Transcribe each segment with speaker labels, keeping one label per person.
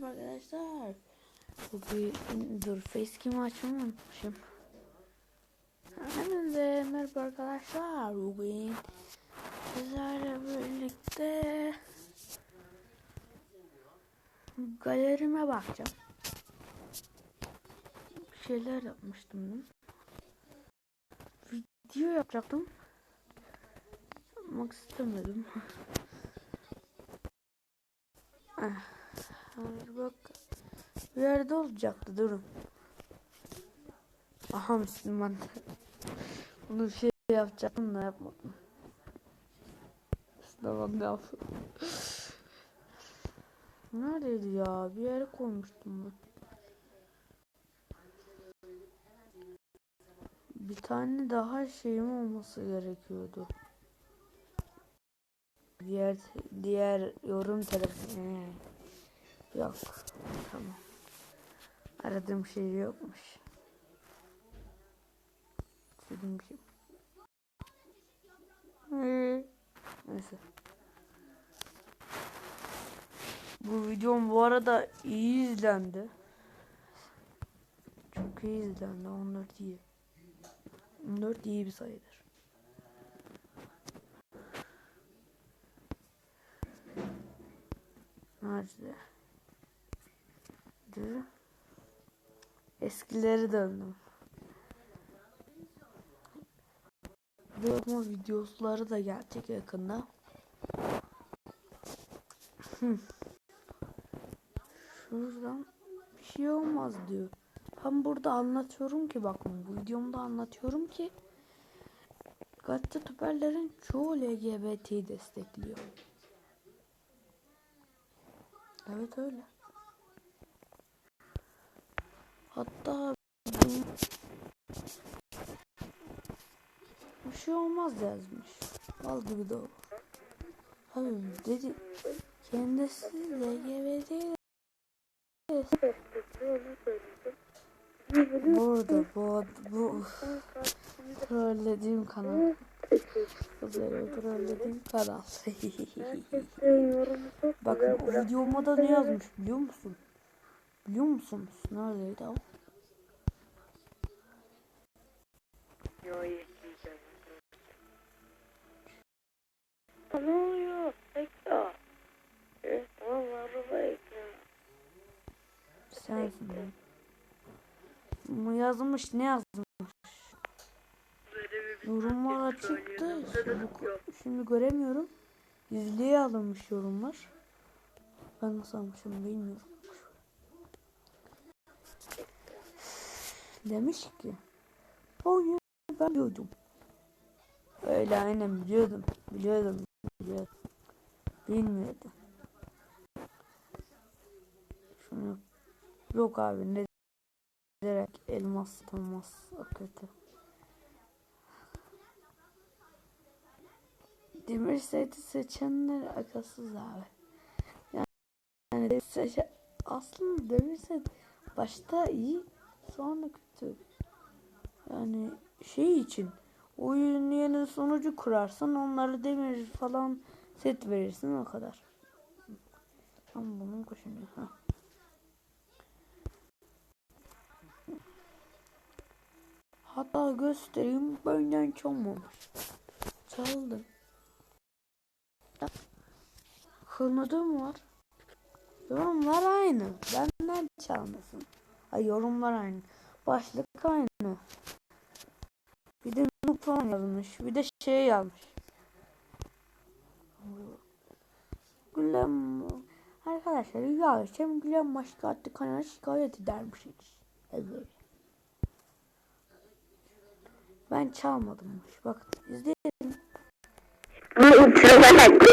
Speaker 1: merhaba arkadaşlar. Bugün dur facecam'ı açmayı unutmuşum. Hepinize merhaba arkadaşlar. Bugün sizlerle birlikte galerime bakacağım. Bir şeyler yapmıştım. Video yapacaktım. Yapmak istemedim. Ah, Hayır bak. Bir yerde olacaktı durun. Aha Müslüman. Bunu şey yapacaktım da yapmadım. Müslüman ne yaptı? Neredeydi ya? Bir yere koymuştum ben. Bir tane daha şeyim olması gerekiyordu. Diğer diğer yorum telefonu. Yok. Tamam. Aradığım şey yokmuş. İstediğim şey. Ee, Neyse. Bu videom bu arada iyi izlendi. Çok iyi izlendi. 14 iyi. 14 iyi bir sayıdır. Nerede? Dur. Eskileri döndüm. Dövme videoları da gelecek yakında. Şuradan bir şey olmaz diyor. Ben burada anlatıyorum ki bakın bu videomda anlatıyorum ki Gazeteci tüperlerin çoğu LGBT'yi destekliyor. Evet öyle. Hatta bir şey olmaz yazmış. Bal gibi de olur. Abi dedi kendisi LGBT Burada bu bu trollediğim kanal. Kızları trollediğim kanal. Bakın o videoma da ne yazmış biliyor musun? Biliyor musunuz? Neredeydi o?
Speaker 2: Oluyor? Bekle. Evet, tamam araba ekle.
Speaker 1: Sensin. Bu yazmış ne yazmış? Yorumlar açıktı. Şimdi, şimdi göremiyorum. Yüzlüğe alınmış yorumlar. Ben nasıl almışım bilmiyorum. Demiş ki Oyunu ben biliyordum. Öyle aynen biliyordum. Biliyordum. Biliyordum. Bilmiyordum. Şunu yok abi ne direkt elmas olmaz o kötü. Demir seti seçenler akılsız abi. Yani, yani seçe, aslında demir set başta iyi sonra kötü. Yani şey için oyun yeni sonucu kurarsan onları demir falan set verirsin o kadar. Ama bunun koşunuyor. Ha. Hatta göstereyim benden çalmamış. Çaldım. Kırmadım var. Yorumlar aynı. Benden çalmasın. Ay yorumlar aynı. Başlık aynı. Bir de falan yazmış. Bir de şey yazmış. Gülem Arkadaşlar ya akşam Gülem başka adlı kanala şikayet edermişsiniz. Evet. Ben çalmadımmış. Bak izleyin.
Speaker 2: Bu uçurularak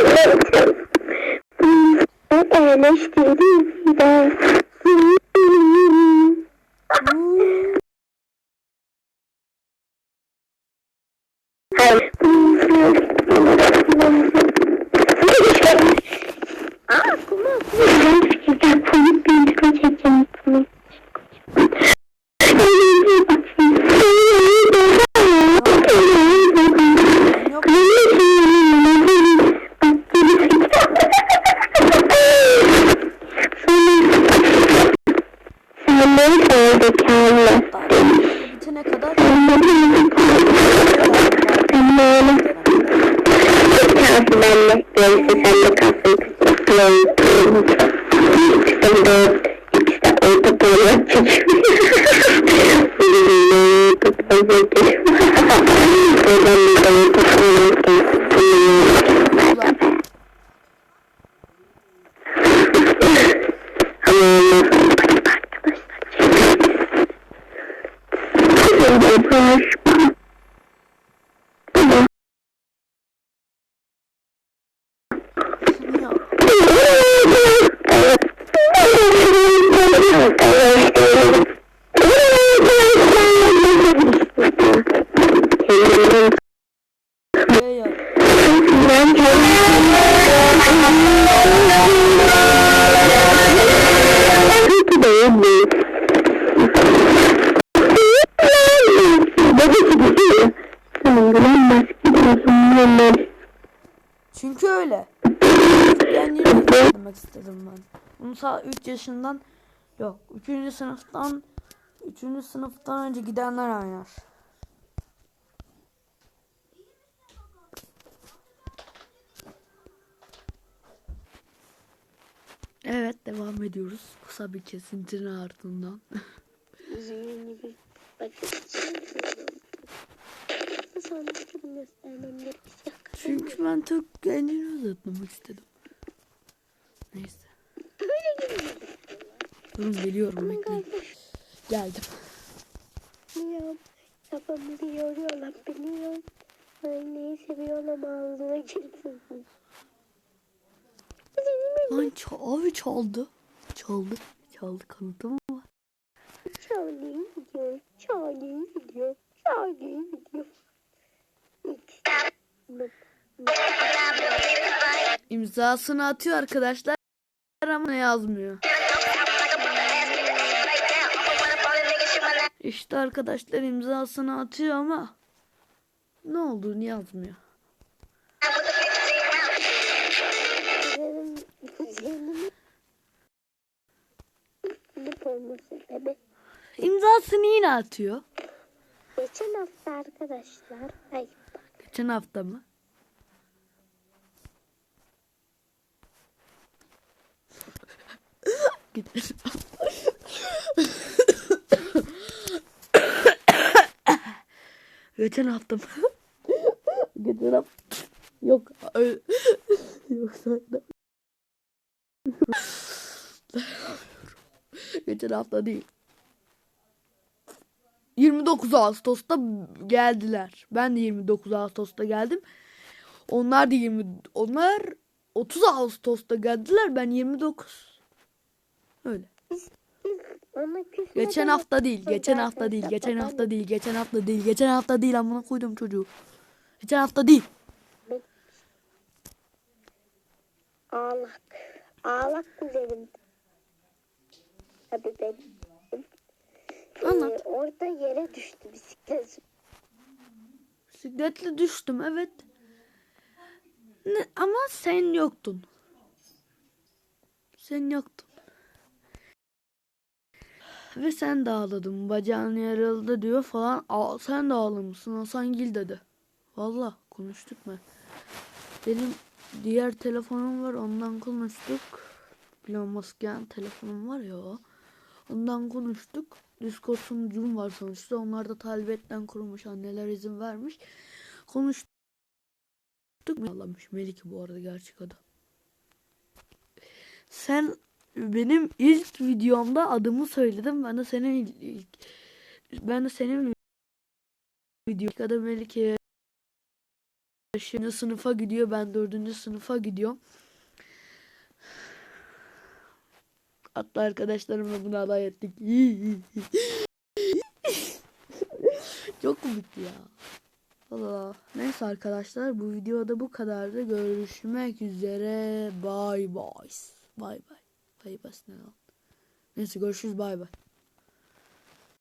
Speaker 1: untuk untuk Çünkü öyle. Yine demek istedim ben. Bunu sağ 3 yaşından yok 3. sınıftan 3. sınıftan önce gidenler oynar. Evet devam ediyoruz. Kısa bir kesintinin ardından.
Speaker 2: Bunu göstermem gerekiyor.
Speaker 1: Çünkü ben çok kendini uzatmamak istedim. Neyse.
Speaker 2: Böyle gibi.
Speaker 1: Durun geliyorum bekleyin. Geldim.
Speaker 2: Biliyorum. Kafamızı yoruyorlar biliyorum. Anneyi seviyorum ağzına girsin.
Speaker 1: Lan ça- abi çaldı. Çaldı. Çaldı kanıtım var.
Speaker 2: Charlie gidiyor. Charlie gidiyor. Charlie gidiyor.
Speaker 1: İmzasını atıyor arkadaşlar ama yazmıyor. İşte arkadaşlar imzasını atıyor ama ne olduğunu yazmıyor. İmzasını yine atıyor.
Speaker 2: Geçen hafta arkadaşlar. Ay
Speaker 1: Geçen hafta mı? Gidelim. Geçen hafta mı? Geçen hafta. Yok. Yok sonra. Geçen hafta değil. 29 Ağustos'ta geldiler. Ben de 29 Ağustos'ta geldim. Onlar da 20 onlar 30 Ağustos'ta geldiler. Ben 29. Öyle. Geçen hafta değil, geçen hafta değil, geçen hafta değil, geçen hafta değil, geçen hafta değil amına koydum çocuğu. Geçen hafta değil.
Speaker 2: Ağlak. Ağlak kuzenim. Tabii benim.
Speaker 1: Anlat.
Speaker 2: Ee, orada yere düştü bisiklet.
Speaker 1: Bisikletle düştüm evet. Ne, ama sen yoktun. Sen yoktun. Ve sen de ağladın. Bacağın yarıldı diyor falan. Aa, sen de ağlamışsın. Hasan Gil dedi. Valla konuştuk mu? Benim diğer telefonum var. Ondan konuştuk. Elon Musk'ın telefonum var ya o. Ondan konuştuk. Discord sunucum var sonuçta. Onlar da talibetten kurmuş. Anneler izin vermiş. Konuştuk. Ağlamış. Melike bu arada gerçek adı. Sen benim ilk videomda adımı söyledim. Ben de senin ilk, ilk- ben de senin video adı Melike. Şimdi sınıfa gidiyor. Ben dördüncü sınıfa gidiyorum. Hatta arkadaşlarımla bunu alay ettik. Çok komikti ya. Allah. Neyse arkadaşlar bu videoda bu kadardı. Görüşmek üzere. Bye bye. Bye bye. Bye bye. Neyse görüşürüz. Bye bye.